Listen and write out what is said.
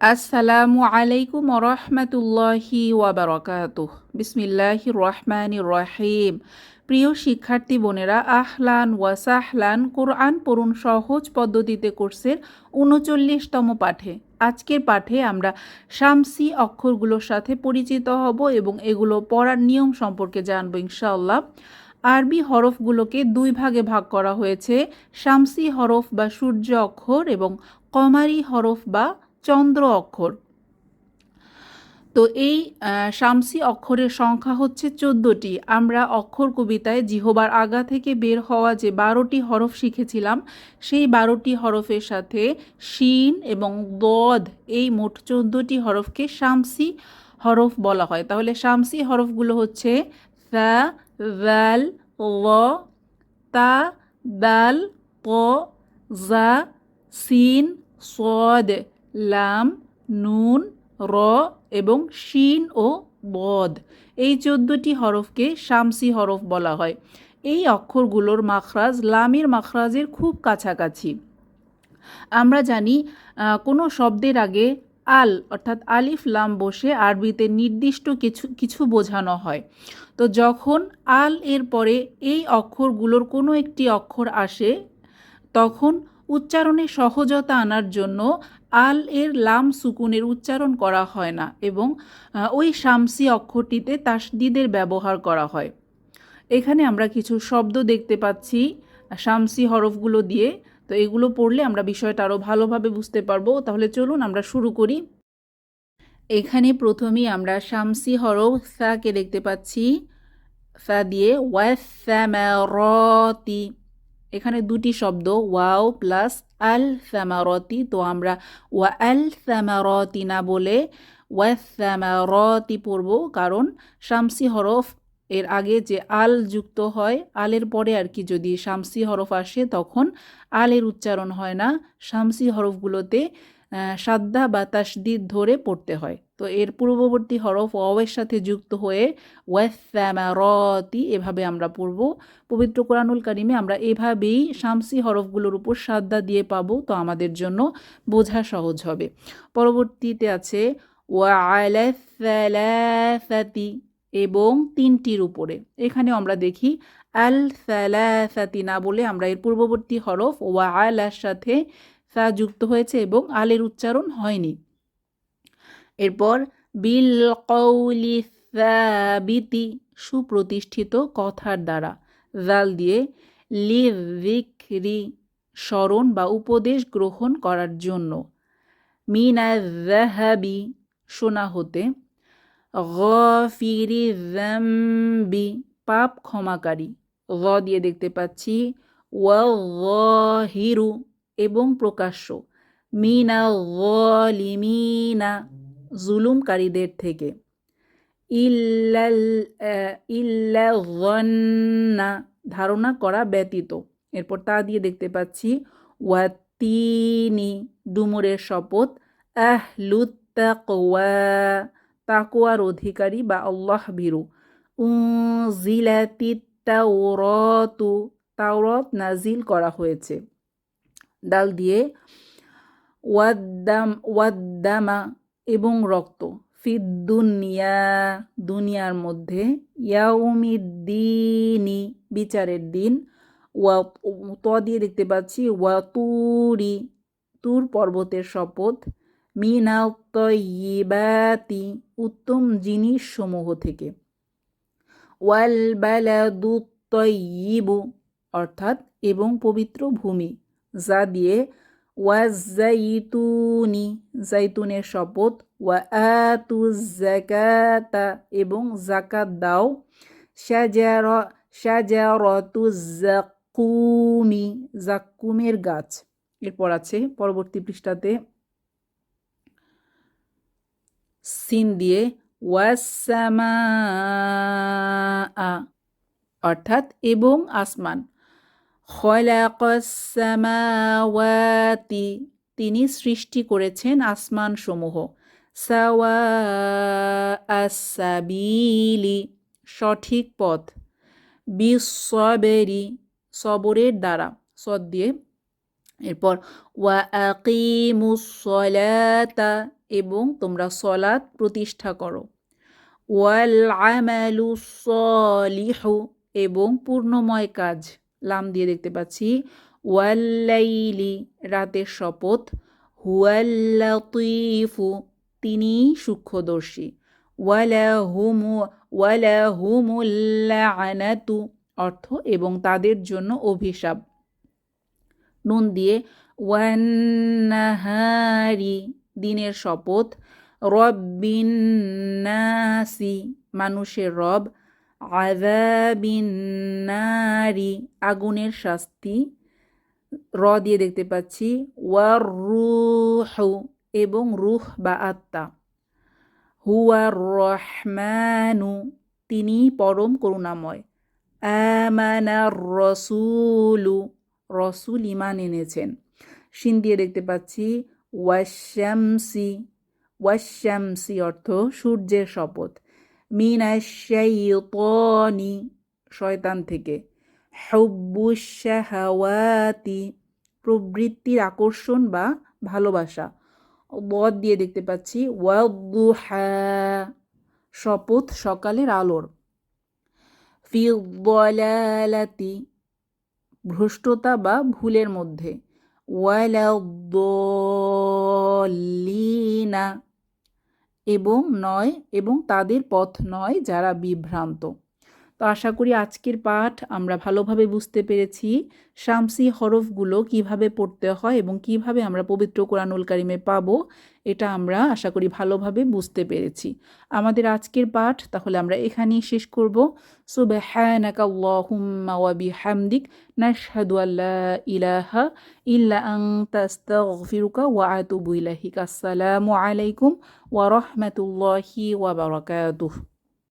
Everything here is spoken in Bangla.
আসসালামু আলাইকুম রহমতুল্লাহি ওয়াবারকাতুহ বিসমিল্লাহ রহমান রহিম। প্রিয় শিক্ষার্থী বোনেরা, আহলান ওয়াসাহলান কোরআন পড়ুন সহজ পদ্ধতিতে কোর্সের উনচল্লিশতম পাঠে। আজকের পাঠে আমরা শামসি অক্ষরগুলোর সাথে পরিচিত হব এবং এগুলো পড়ার নিয়ম সম্পর্কে জানব ইনশাআল্লাহ। আরবি হরফগুলোকে দুই ভাগে ভাগ করা হয়েছে, শামসি হরফ বা সূর্য অক্ষর এবং কমারি হরফ বা চন্দ্র অক্ষর। তো এই শামসি অক্ষরের সংখ্যা হচ্ছে চোদ্দোটি। আমরা অক্ষর কবিতায় জিহবার আগা থেকে বের হওয়া যে বারোটি হরফ শিখেছিলাম, সেই বারোটি হরফের সাথে শিন এবং দদ এই মোট চোদ্দোটি হরফকে শামসি হরফ বলা হয়। তাহলে শামসি হরফগুলো হচ্ছে ফা ভ্যাল ল, তা, দাল প জা, সিন, সদ। লাম, নুন, র এবং শিন ও বদ। এই চোদ্দটি হরফকে শামসি হরফ বলা হয়। এই অক্ষরগুলোর মাখরাজ লামের মাখরাজের খুব কাছাকাছি। আমরা জানি কোনো শব্দের আগে আল অর্থাৎ আলিফ লাম বসে আরবিতে নির্দিষ্ট কিছু কিছু বোঝানো হয়। তো যখন আল এর পরে এই অক্ষরগুলোর কোনো একটি অক্ষর আসে, তখন উচ্চারণে সহজতা আনার জন্য আল এর লাম সুকুনের উচ্চারণ করা হয় না এবং ওই শামসি অক্ষরটিতে তাসদিদের ব্যবহার করা হয়। এখানে আমরা কিছু শব্দ দেখতে পাচ্ছি, শামসি হরফগুলো দিয়ে। তো এগুলো পড়লে আমরা বিষয়টা আরও ভালোভাবে বুঝতে পারব। তাহলে চলুন আমরা শুরু করি। এখানে প্রথমেই আমরা শামসি হরফ ফ্যাকে দেখতে পাচ্ছি। ফ্যা দিয়ে ওয়াফ্যামারতি এখানে দুটি শব্দ, ওয়াও প্লাস আল ফ্যামারতি তো আমরা ওয়া আল ফ্যামারতি না বলে ওয়া ওয়াফ্যামারতি পড়ব, কারণ শামসি হরফ এর আগে যে আল যুক্ত হয়, আলের পরে আর কি যদি শামসি হরফ আসে তখন আলের উচ্চারণ হয় না। শামসি হরফগুলোতে সাদ্দা বা তাসদিদ ধরে পড়তে হয়। তো এর পূর্ববর্তী হরফ ওয়ের সাথে যুক্ত হয়ে ওয়াফ্যামারতি এভাবে আমরা পড়ব। পবিত্র কোরআনুল কারিমে আমরা এভাবেই শামসি হরফগুলোর উপর সাদ্দা দিয়ে পাবো, তো আমাদের জন্য বোঝা সহজ হবে। পরবর্তীতে আছে ওয়া আলাফাতি এবং তিনটির উপরে। এখানেও আমরা দেখি আল ফ্যালাফাতি না বলে আমরা এর পূর্ববর্তী হরফ ওয়া আলার সাথে ফা যুক্ত হয়েছে এবং আলের উচ্চারণ হয়নি। এরপর বিল কৌলি বিতি সুপ্রতিষ্ঠিত কথার দ্বারা। জাল দিয়ে লিভিকরি স্মরণ বা উপদেশ গ্রহণ করার জন্য। মিনা জাহাবি শোনা হতে গফিরি জাম্বি পাপ ক্ষমাকারী। গ দিয়ে দেখতে পাচ্ছি ওয়াহিরু এবং প্রকাশ্য। মিনা লিমিনা জুলুমকারীদের থেকে। ইল্লা ধারণা করা ব্যতীত। এরপর তা দিয়ে দেখতে পাচ্ছি ওয়াতিনি ডুমুরের শপথ আহ লুত্তাকওয়া তাকোয়ার অধিকারী বা আল্লাহ বিরু জিলাতি তাওরতু তাওরত নাজিল করা হয়েছে। ডাল দিয়ে ওয়াদ্দাম, ওয়াদ্দামা এবং রক্ত। ফিদ্দুনিয়া দুনিয়ার মধ্যে ইয়াউমিদ্দিনি, বিচারের দিন। ওয়া, ত দিয়ে দেখতে পাচ্ছি, ওয়াতুরি, তুর পর্বতের শপথ। মিনাল তয়িবাতি, উত্তম জিনিস সমূহ থেকে। ওয়াল বালাদু তয়িবু, অর্থাৎ এবং পবিত্র ভূমি। যা দিয়ে ওয়াজাইতুনি জাইতুনের শপথ ওয়া আতু জাকাতা এবং জাকাত দাও সাজার সাজারতু জাকুমি জাকুমের গাছ এরপর আছে পরবর্তী পৃষ্ঠাতে সিন দিয়ে ওয়াসামা অর্থাৎ এবং আসমান খলাকসামাওয়াতি তিনি সৃষ্টি করেছেন আসমান সমূহ সাওয়া আসাবিলি সঠিক পথ। বিসবেরি, সবরের দ্বারা। সদ দিয়ে। এরপর, ওয়া এবং তোমরা সলাৎ প্রতিষ্ঠা করো। ওয়াল আমালু সলিহু, এবং পূর্ণময় কাজ। লাম দিয়ে দেখতে পাচ্ছি। ওয়াল্লাইলি, রাতের শপথ। হুয়াল্লাতিফু তিনি সূক্ষ্মদর্শী। ওয়ালা হুমু ওয়ালা হুমুল্লাআনাতু অর্থ এবং তাদের জন্য অভিশাপ। নুন দিয়ে, ওয়ান্নাহারি, দিনের শপথ। রব্বিন্নাসি, মানুষের রব। আযাবিন্নারি আগুনের শাস্তি। র দিয়ে দেখতে পাচ্ছি, ওয়ার রুহু এবং রুহ বা আত্মা। হুয়ার রহমানু, তিনি পরম করুণাময়। আমানার রসুলু, রসুল ইমান এনেছেন। শিন দিয়ে দেখতে পাচ্ছি ওয়াশ্যামসি ওয়াশ্যামসি অর্থ সূর্যের শপথ। মিনাশাইতনি শয়তান থেকে। হব্বুশাহাওয়াতি প্রবৃত্তির আকর্ষণ বা ভালোবাসা। বদ দিয়ে দেখতে পাচ্ছি, ওয়াদুহা, শপথ সকালের আলোর। ফিলালাতি ভ্রষ্টতা বা ভুলের মধ্যে। ওয়ালাদ্দলিনা এবং নয় এবং তাদের পথ নয় যারা বিভ্রান্ত। তো আশা করি আজকের পাঠ আমরা ভালোভাবে বুঝতে পেরেছি। শামসি হরফগুলো কীভাবে পড়তে হয় এবং কীভাবে আমরা পবিত্র কোরআনুল কারিমে পাবো, এটা আমরা আশা করি ভালোভাবে বুঝতে পেরেছি। আমাদের আজকের পাঠ তাহলে আমরা এখানেই শেষ করব। সুবহানাকা আল্লাহুম্মা ওয়া বিহামদিক, নাশহাদু আল্লা ইলাহা ইল্লা আনতা, আস্তাগফিরুকা ওয়া আতুবু ইলাইক আসসালামু আলাইকুম ওয়া রাহমাতুল্লাহি ওয়া বারাকাতুহু।